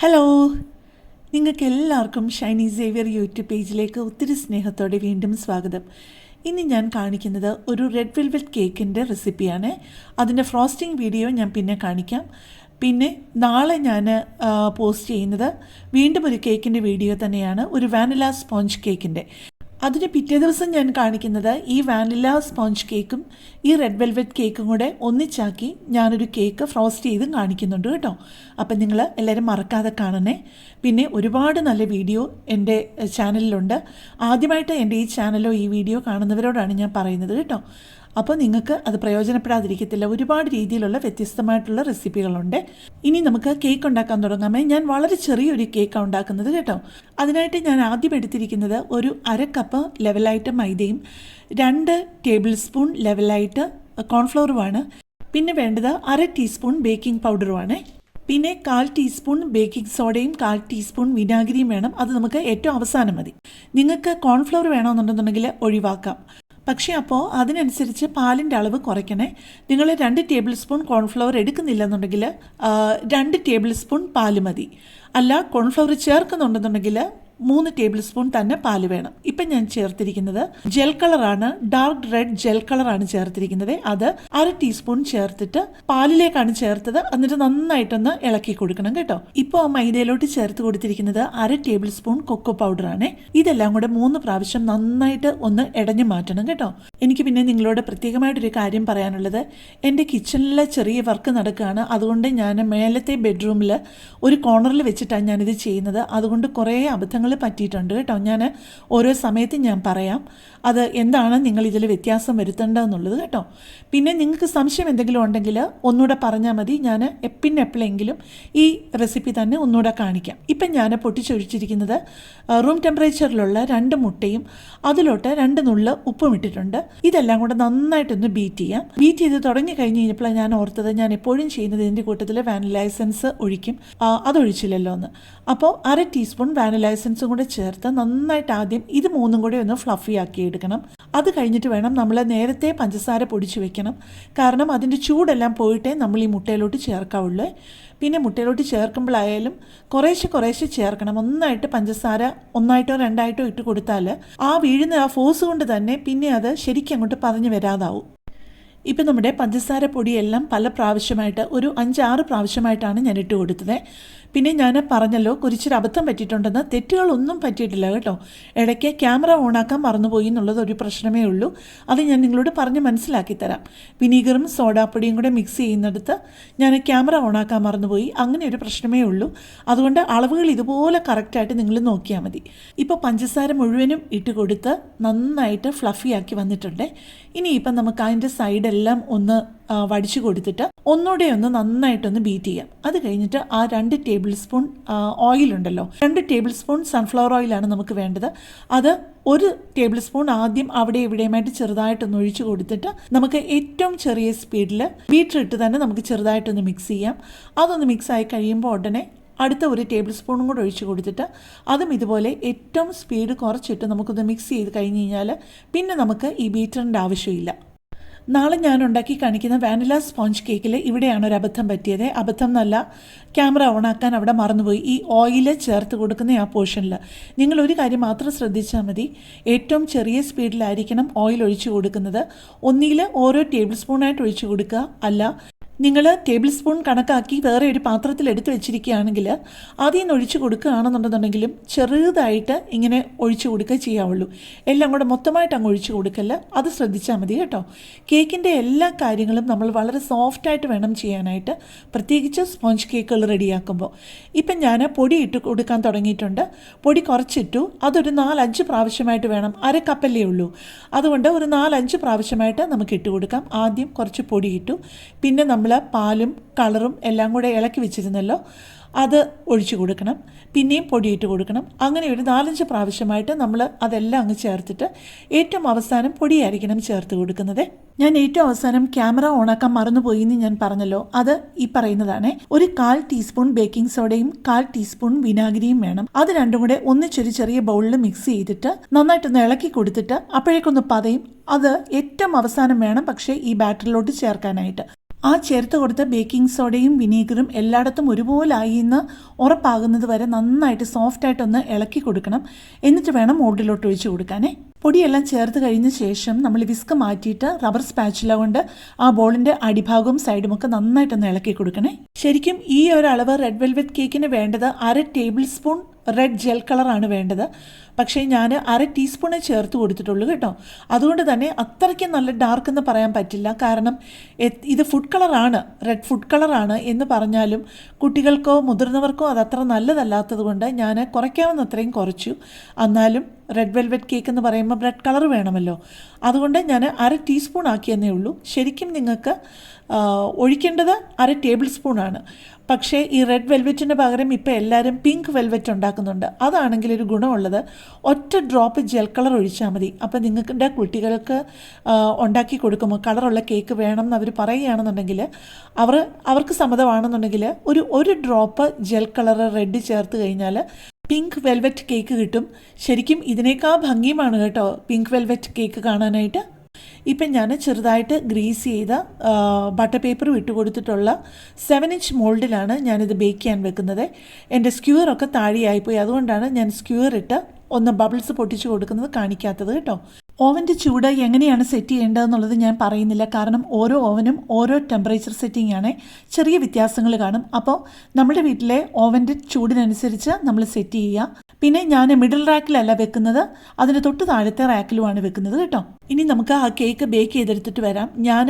Hello നിങ്ങൾക്ക് എല്ലാവർക്കും Shiny Xavier YouTube പേജിലേക്ക് ഒത്തിരി സ്നേഹത്തോടെ വീണ്ടും സ്വാഗതം. ഇനി ഞാൻ കാണിക്കുന്നത് ഒരു റെഡ് വെൽവെറ്റ് കേക്കിന്റെ റെസിപ്പിയാണ് അതിന്റെ ഫ്രോസ്റ്റിംഗ് വീഡിയോ ഞാൻ പിന്നെ കാണിക്കാം. പിന്നെ നാളെ ഞാൻ പോസ്റ്റ് ചെയ്യുന്നത് വീണ്ടും ഒരു കേക്കിന്റെ വീഡിയോ തന്നെയാണ്. ഒരു വാനില സ്പോഞ്ച് കേക്കിന്റെ അതിന് പിറ്റേ ദിവസം ഞാൻ കാണിക്കുന്നത് ഈ വാനില സ്പോഞ്ച് കേക്കും ഈ റെഡ് വെൽവെറ്റ് കേക്കും കൂടെ ഒന്നിച്ചാക്കി ഞാനൊരു കേക്ക് ഫ്രോസ്റ്റ് ചെയ്തും കാണിക്കുന്നുണ്ട് കേട്ടോ. അപ്പം നിങ്ങൾ എല്ലാവരും മറക്കാതെ കാണണേ. പിന്നെ ഒരുപാട് നല്ല വീഡിയോ എന്റെ ചാനലിലുണ്ട്. ആദ്യമായിട്ട് എന്റെ ഈ ചാനലോ ഈ വീഡിയോ കാണുന്നവരോടാണ് ഞാൻ പറയുന്നത് കേട്ടോ. അപ്പോൾ നിങ്ങൾക്ക് അത് പ്രയോജനപ്പെടാതിരിക്കത്തില്ല. ഒരുപാട് രീതിയിലുള്ള വ്യത്യസ്തമായിട്ടുള്ള റെസിപ്പികളുണ്ട്. ഇനി നമുക്ക് കേക്ക് ഉണ്ടാക്കാൻ തുടങ്ങാമേ. ഞാൻ വളരെ ചെറിയൊരു കേക്കാണ് ഉണ്ടാക്കുന്നത് കേട്ടോ. അതിനായിട്ട് ഞാൻ ആദ്യം എടുത്തിരിക്കുന്നത് ഒരു അര കപ്പ് ലെവലായിട്ട് മൈദയും രണ്ട് ടേബിൾ സ്പൂൺ ലെവലായിട്ട് കോൺഫ്ലോറുമാണ്. പിന്നെ വേണ്ടത് അര ടീസ്പൂൺ ബേക്കിംഗ് പൗഡറുമാണ്. പിന്നെ കാൽ ടീസ്പൂൺ ബേക്കിംഗ് സോഡയും കാൽ ടീസ്പൂൺ വിനാഗിരിയും വേണം. അത് നമുക്ക് ഏറ്റവും അവസാനം മതി. നിങ്ങൾക്ക് കോൺഫ്ലവർ വേണമെന്നുണ്ടെന്നുണ്ടെങ്കിൽ ഒഴിവാക്കാം. പക്ഷേ അപ്പോൾ അതിനനുസരിച്ച് പാലിന്റെ അളവ് കുറയ്ക്കണേ. നിങ്ങൾ രണ്ട് ടേബിൾ സ്പൂൺ കോൺഫ്ലവർ എടുക്കുന്നില്ലെന്നുണ്ടെങ്കിൽ രണ്ട് ടേബിൾ സ്പൂൺ പാൽ മതി. അല്ല കോൺഫ്ലവർ ചേർക്കുന്നുണ്ടെന്നുണ്ടെങ്കിൽ മൂന്ന് ടേബിൾ സ്പൂൺ തന്നെ പാൽ വേണം. ഇപ്പം ഞാൻ ചേർത്തിരിക്കുന്നത് ജെൽ കളറാണ്. ഡാർക്ക് റെഡ് ജെൽ കളറാണ് ചേർത്തിരിക്കുന്നത്. അത് അര ടീസ്പൂൺ ചേർത്തിട്ട് പാലിലേക്കാണ് ചേർത്തത്. എന്നിട്ട് നന്നായിട്ടൊന്ന് ഇളക്കി കൊടുക്കണം കേട്ടോ. ഇപ്പോൾ മൈദയിലോട്ട് ചേർത്ത് കൊടുത്തിരിക്കുന്നത് അര ടേബിൾ സ്പൂൺ കൊക്കോ പൗഡറാണ്. ഇതെല്ലാം കൂടെ മൂന്ന് പ്രാവശ്യം നന്നായിട്ട് ഒന്ന് ഇടഞ്ഞു മാറ്റണം കേട്ടോ. എനിക്ക് പിന്നെ നിങ്ങളോട് പ്രത്യേകമായിട്ടൊരു കാര്യം പറയാനുള്ളത്. എന്റെ കിച്ചണിലെ ചെറിയ വർക്ക് നടക്കുകയാണ്. അതുകൊണ്ട് ഞാൻ മേലത്തെ ബെഡ്റൂമിൽ ഒരു കോർണറിൽ വെച്ചിട്ടാണ് ഞാനിത് ചെയ്യുന്നത്. അതുകൊണ്ട് കുറേ അബദ്ധങ്ങൾ പറ്റിയിട്ടുണ്ട് കേട്ടോ. ഞാൻ ഓരോ സമയത്തും ഞാൻ പറയാം. അത് എന്താണ് നിങ്ങൾ ഇതിൽ വ്യത്യാസം വരുത്തേണ്ടതെന്നുള്ളത് കേട്ടോ. പിന്നെ നിങ്ങൾക്ക് സംശയം എന്തെങ്കിലും ഉണ്ടെങ്കിൽ ഒന്നുകൂടെ പറഞ്ഞാൽ മതി. ഞാൻ പിന്നെ എപ്പോഴെങ്കിലും ഈ റെസിപ്പി തന്നെ ഒന്നുകൂടെ കാണിക്കാം. ഇപ്പം ഞാൻ പൊട്ടിച്ചൊഴിച്ചിരിക്കുന്നത് റൂം ടെമ്പറേച്ചറിലുള്ള രണ്ട് മുട്ടയും അതിലോട്ട് രണ്ട് നുള്ളു ഉപ്പും ഇട്ടിട്ടുണ്ട്. ഇതെല്ലാം കൂടെ നന്നായിട്ടൊന്ന് ബീറ്റ് ചെയ്യാം. ബീറ്റ് ചെയ്ത് തുടങ്ങി കഴിഞ്ഞ് കഴിഞ്ഞപ്പോൾ ഞാൻ ഓർത്തത് ഞാൻ എപ്പോഴും ചെയ്യുന്നത് ഇതിന്റെ കൂട്ടത്തിൽ വാനില എസൻസ് ഒഴിക്കും. അതൊഴിച്ചില്ലല്ലോ എന്ന്. അപ്പോൾ അര ടീസ്പൂൺ വാനില എസൻസും കൂടെ ചേർത്ത് നന്നായിട്ട് ആദ്യം ഇത് മൂന്നും കൂടെ ഒന്ന് ഫ്ലഫി ആക്കി എടുക്കണം. അത് കഴിഞ്ഞിട്ട് വേണം നമ്മൾ നേരത്തെ പഞ്ചസാര പൊടിച്ച് വെക്കണം. കാരണം അതിന്റെ ചൂടെല്ലാം പോയിട്ടേ നമ്മൾ ഈ മുട്ടയിലോട്ട് ചേർക്കാവുള്ളൂ. പിന്നെ മുട്ടയിലോട്ട് ചേർക്കുമ്പോഴായാലും കുറേശ്ശെ കുറേശ്ശെ ചേർക്കണം. ഒന്നായിട്ട് പഞ്ചസാര ഒന്നായിട്ടോ രണ്ടായിട്ടോ ഇട്ട് കൊടുത്താൽ ആ വീഴുന്ന ആ ഫോഴ്സ് കൊണ്ട് തന്നെ പിന്നെ അത് ശരിക്കും അങ്ങോട്ട് പറഞ്ഞു വരാതാവും. ഇപ്പം നമ്മുടെ പഞ്ചസാര പൊടിയെല്ലാം പല പ്രാവശ്യമായിട്ട് ഒരു അഞ്ചാറ് പ്രാവശ്യമായിട്ടാണ് ഞാൻ ഇട്ട് കൊടുത്തത്. പിന്നെ ഞാൻ പറഞ്ഞല്ലോ കുരിച്ചൊരു അബദ്ധം പറ്റിയിട്ടുണ്ടെന്ന്. തെറ്റുകളൊന്നും പറ്റിയിട്ടില്ല കേട്ടോ. ഇടയ്ക്ക് ക്യാമറ ഓണാക്കാൻ മറന്നുപോയി എന്നുള്ളത് ഒരു പ്രശ്നമേ ഉള്ളൂ. അത് ഞാൻ നിങ്ങളോട് പറഞ്ഞ് മനസ്സിലാക്കി തരാം. വിനീഗറും സോഡാപ്പൊടിയും കൂടെ മിക്സ് ചെയ്യുന്നിടത്ത് ഞാൻ ക്യാമറ ഓണാക്കാൻ മറന്നുപോയി. അങ്ങനെ ഒരു പ്രശ്നമേ ഉള്ളൂ. അതുകൊണ്ട് അളവുകൾ ഇതുപോലെ കറക്റ്റായിട്ട് നിങ്ങൾ നോക്കിയാൽ മതി. ഇപ്പോൾ പഞ്ചസാര മുഴുവനും ഇട്ട് കൊടുത്ത് നന്നായിട്ട് ഫ്ലഫിയാക്കി വന്നിട്ടുണ്ട്. ഇനി ഇപ്പം നമുക്ക് അതിന്റെ സൈഡെല്ലാം ഒന്ന് വടിച്ചു കൊടുത്തിട്ട് ഒന്നുകൂടെ ഒന്ന് നന്നായിട്ടൊന്ന് ബീറ്റ് ചെയ്യാം. അത് കഴിഞ്ഞിട്ട് ആ രണ്ട് ടേബിൾ സ്പൂൺ ഓയിൽ ഉണ്ടല്ലോ. രണ്ട് ടേബിൾ സ്പൂൺ സൺഫ്ലവർ ഓയിലാണ് നമുക്ക് വേണ്ടത്. അത് ഒരു ടേബിൾ സ്പൂൺ ആദ്യം അവിടെ ഇവിടെയുമായിട്ട് ചെറുതായിട്ടൊന്ന് ഒഴിച്ചു കൊടുത്തിട്ട് നമുക്ക് ഏറ്റവും ചെറിയ സ്പീഡിൽ ബീറ്റർ ഇട്ട് തന്നെ നമുക്ക് ചെറുതായിട്ടൊന്ന് മിക്സ് ചെയ്യാം. അതൊന്ന് മിക്സ് ആയി കഴിയുമ്പോൾ ഉടനെ അടുത്ത ഒരു ടേബിൾ സ്പൂണും കൂടെ ഒഴിച്ച് കൊടുത്തിട്ട് അതും ഇതുപോലെ ഏറ്റവും സ്പീഡ് കുറച്ചിട്ട് നമുക്കൊന്ന് മിക്സ് ചെയ്ത് കഴിഞ്ഞ് കഴിഞ്ഞാൽ പിന്നെ നമുക്ക് ഈ ബീറ്ററിന്റെ ആവശ്യമില്ല. നാളെ ഞാൻ ഉണ്ടാക്കി കാണിക്കുന്ന വാനില സ്പോഞ്ച് കേക്കിൽ ഇവിടെയാണ് ഒരു അബദ്ധം പറ്റിയത്. അബദ്ധം എന്നല്ല ക്യാമറ ഓണാക്കാൻ അവിടെ മറന്നുപോയി. ഈ ഓയിൽ ചേർത്ത് കൊടുക്കുന്ന ആ പോർഷനിൽ നിങ്ങൾ ഒരു കാര്യം മാത്രം ശ്രദ്ധിച്ചാൽ മതി. ഏറ്റവും ചെറിയ സ്പീഡിലായിരിക്കണം ഓയിൽ ഒഴിച്ചു കൊടുക്കുന്നത്. ഒന്നിൽ ഓരോ ടേബിൾ സ്പൂണായിട്ട് ഒഴിച്ചു കൊടുക്കുക. അല്ല നിങ്ങൾ ടേബിൾ സ്പൂൺ കണക്കാക്കി വേറെ ഒരു പാത്രത്തിൽ എടുത്തു വെച്ചിരിക്കുകയാണെങ്കിൽ ആദ്യം നിന്ന് ഒഴിച്ചു കൊടുക്കുകയാണെന്നുണ്ടെന്നുണ്ടെങ്കിലും ചെറുതായിട്ട് ഇങ്ങനെ ഒഴിച്ചു കൊടുക്കുക ചെയ്യാവുള്ളൂ. എല്ലാം കൂടെ മൊത്തമായിട്ട് അങ്ങ് ഒഴിച്ചു കൊടുക്കല്ല അത് ശ്രദ്ധിച്ചാൽ മതി കേട്ടോ. കേക്കിന്റെ എല്ലാ കാര്യങ്ങളും നമ്മൾ വളരെ സോഫ്റ്റായിട്ട് വേണം ചെയ്യാനായിട്ട്. പ്രത്യേകിച്ച് സ്പോഞ്ച് കേക്കുകൾ റെഡിയാക്കുമ്പോൾ. ഇപ്പം ഞാൻ പൊടി ഇട്ട് കൊടുക്കാൻ തുടങ്ങിയിട്ടുണ്ട്. പൊടി കുറച്ചിട്ടു. അതൊരു നാലഞ്ച് പ്രാവശ്യമായിട്ട് വേണം. അര കപ്പല്ലേ ഉള്ളൂ. അതുകൊണ്ട് ഒരു നാലഞ്ച് പ്രാവശ്യമായിട്ട് നമുക്ക് ഇട്ട് കൊടുക്കാം. ആദ്യം കുറച്ച് പൊടി ഇട്ടു. പിന്നെ നമ്മൾ പാലും കളറും എല്ലാം കൂടെ ഇളക്കി വെച്ചിരുന്നല്ലോ അത് ഒഴിച്ചു കൊടുക്കണം. പിന്നെയും പൊടിയിട്ട് കൊടുക്കണം. അങ്ങനെ ഒരു നാലഞ്ച് പ്രാവശ്യമായിട്ട് നമ്മൾ അതെല്ലാം അങ്ങ് ചേർത്തിട്ട് ഏറ്റവും അവസാനം പൊടിയായിരിക്കണം ചേർത്ത് കൊടുക്കുന്നത്. ഞാൻ ഏറ്റവും അവസാനം ക്യാമറ ഓണാക്കാൻ മറന്നുപോയി എന്ന് ഞാൻ പറഞ്ഞല്ലോ അത് ഈ പറയുന്നതാണ്. ഒരു കാൽ ടീസ്പൂൺ ബേക്കിംഗ് സോഡയും കാൽ ടീസ്പൂൺ വിനാഗിരിയും വേണം. അത് രണ്ടും കൂടെ ഒന്നിച്ചൊരു ചെറിയ ബൗളിൽ മിക്സ് ചെയ്തിട്ട് നന്നായിട്ടൊന്ന് ഇളക്കി കൊടുത്തിട്ട് അപ്പോഴേക്കൊന്ന് പതയും. അത് ഏറ്റവും അവസാനം വേണം പക്ഷേ ഈ ബാറ്ററിലോട്ട് ചേർക്കാനായിട്ട്. ആ ചേർത്ത് കൊടുത്ത ബേക്കിംഗ് സോഡയും വിനീഗറും എല്ലായിടത്തും ഒരുപോലായി എന്ന് ഉറപ്പാകുന്നത് വരെ നന്നായിട്ട് സോഫ്റ്റായിട്ടൊന്ന് ഇളക്കി കൊടുക്കണം. എന്നിട്ട് വേണം മോൾഡിലോട്ട് ഒഴിച്ച് കൊടുക്കാനേ. പൊടിയെല്ലാം ചേർത്ത് കഴിഞ്ഞ ശേഷം നമ്മൾ വിസ്ക് മാറ്റിയിട്ട് റബ്ബർ സ്പാച്ചില കൊണ്ട് ആ ബോളിന്റെ അടിഭാഗവും സൈഡും ഒക്കെ നന്നായിട്ടൊന്ന് ഇളക്കി കൊടുക്കണേ. ശരിക്കും ഈ ഒരു അളവ് റെഡ് വെൽവെറ്റ് കേക്കിന് വേണ്ടത് അര ടേബിൾ സ്പൂൺ റെഡ് ജെൽ കളറാണ് വേണ്ടത്. പക്ഷേ ഞാൻ അര ടീസ്പൂണേ ചേർത്ത് കൊടുത്തിട്ടുള്ളൂ കേട്ടോ. അതുകൊണ്ട് തന്നെ അത്രയ്ക്ക് നല്ല ഡാർക്ക് എന്ന് പറയാൻ പറ്റില്ല. കാരണം ഇത് ഫുഡ് കളറാണ് റെഡ് ഫുഡ് കളറാണ് എന്ന് പറഞ്ഞാലും കുട്ടികൾക്കോ മുതിർന്നവർക്കോ അത് അത്ര നല്ലതല്ലാത്തത് കൊണ്ട് ഞാൻ കുറയ്ക്കാവുന്ന അത്രയും കുറച്ചു. എന്നാലും റെഡ് വെൽവെറ്റ് കേക്ക് എന്ന് പറയുമ്പോൾ റെഡ് കളർ വേണമല്ലോ. അതുകൊണ്ട് ഞാൻ അര ടീസ്പൂൺ ആക്കിയെന്നേ ഉള്ളൂ. ശരിക്കും നിങ്ങൾക്ക് ഒഴിക്കേണ്ടത് അര ടേബിൾ സ്പൂണാണ് പക്ഷേ ഈ റെഡ് വെൽവെറ്റിന് പകരം ഇപ്പോൾ എല്ലാവരും പിങ്ക് വെൽവെറ്റ് ഉണ്ടാക്കുന്നുണ്ട്. അതാണെങ്കിൽ ഒരു ഗുണമുള്ളത് ഒറ്റ ഡ്രോപ്പ് ജെൽ കളർ ഒഴിച്ചാൽ മതി. അപ്പോൾ നിങ്ങളുടെ കുട്ടികൾക്ക് ഉണ്ടാക്കി കൊടുക്കുമ്പോൾ കളറുള്ള കേക്ക് വേണം എന്ന് അവർ പറയുകയാണെന്നുണ്ടെങ്കിൽ അവർ അവർക്ക് സമ്മതമാണെന്നുണ്ടെങ്കിൽ ഒരു ഒരു ഡ്രോപ്പ് ജെൽ കളർ റെഡ് ചേർത്ത് കഴിഞ്ഞാൽ പിങ്ക് വെൽവെറ്റ് കേക്ക് കിട്ടും. ശരിക്കും ഇതിനേക്കാൾ ഭംഗിയുമാണ് കേട്ടോ പിങ്ക് വെൽവെറ്റ് കേക്ക് കാണാനായിട്ട്. ഇപ്പം ഞാൻ ചെറുതായിട്ട് ഗ്രീസ് ചെയ്ത ബട്ടർ പേപ്പർ വിട്ട് കൊടുത്തിട്ടുള്ള സെവൻ ഇഞ്ച് മോൾഡിലാണ് ഞാനിത് ബേക്ക് ചെയ്യാൻ വെക്കുന്നത്. എന്റെ സ്ക്യൂറൊക്കെ താഴെയായിപ്പോയി. അതുകൊണ്ടാണ് ഞാൻ സ്ക്യൂർ ഇട്ട് ഒന്ന് ബബിൾസ് പൊട്ടിച്ച് കൊടുക്കുന്നത് കാണിക്കാത്തത് കേട്ടോ. ഓവന്റെ ചൂട് എങ്ങനെയാണ് സെറ്റ് ചെയ്യേണ്ടതെന്നുള്ളത് ഞാൻ പറയുന്നില്ല. കാരണം ഓരോ ഓവനും ഓരോ ടെമ്പറേച്ചർ സെറ്റിംഗ് ആണ്. ചെറിയ വ്യത്യാസങ്ങൾ കാണും. അപ്പോൾ നമ്മുടെ വീട്ടിലെ ഓവന്റെ ചൂടിനനുസരിച്ച് നമ്മൾ സെറ്റ് ചെയ്യുക. പിന്നെ ഞാൻ മിഡിൽ റാക്കിലല്ല വെക്കുന്നത്. അതിന് തൊട്ട് താഴത്തെ റാക്കിലുമാണ് വെക്കുന്നത് കേട്ടോ. ഇനി നമുക്ക് ആ കേക്ക് ബേക്ക് ചെയ്തെടുത്തിട്ട് വരാം. ഞാൻ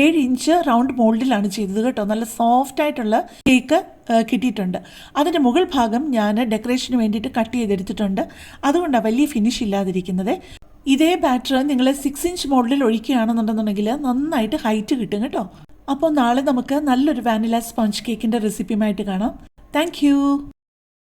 ഏഴ് ഇഞ്ച് റൗണ്ട് മോൾഡിലാണ് ചെയ്തത് കേട്ടോ. നല്ല സോഫ്റ്റ് ആയിട്ടുള്ള കേക്ക് കിട്ടിയിട്ടുണ്ട്. അതിന്റെ മുകൾ ഭാഗം ഞാൻ ഡെക്കറേഷന് വേണ്ടിയിട്ട് കട്ട് ചെയ്തെടുത്തിട്ടുണ്ട്. അതുകൊണ്ടാണ് വലിയ ഫിനിഷ് ഇല്ലാതിരിക്കുന്നത്. ഇതേ ബാറ്റർ നിങ്ങൾ സിക്സ് ഇഞ്ച് മോഡലിൽ ഒഴിക്കുകയാണെന്നുണ്ടെന്നുണ്ടെങ്കിൽ നന്നായിട്ട് ഹൈറ്റ് കിട്ടും കേട്ടോ. അപ്പോൾ നാളെ നമുക്ക് നല്ലൊരു വാനില സ്പോഞ്ച് കേക്കിന്റെ റെസിപ്പിയുമായിട്ട് കാണാം. താങ്ക്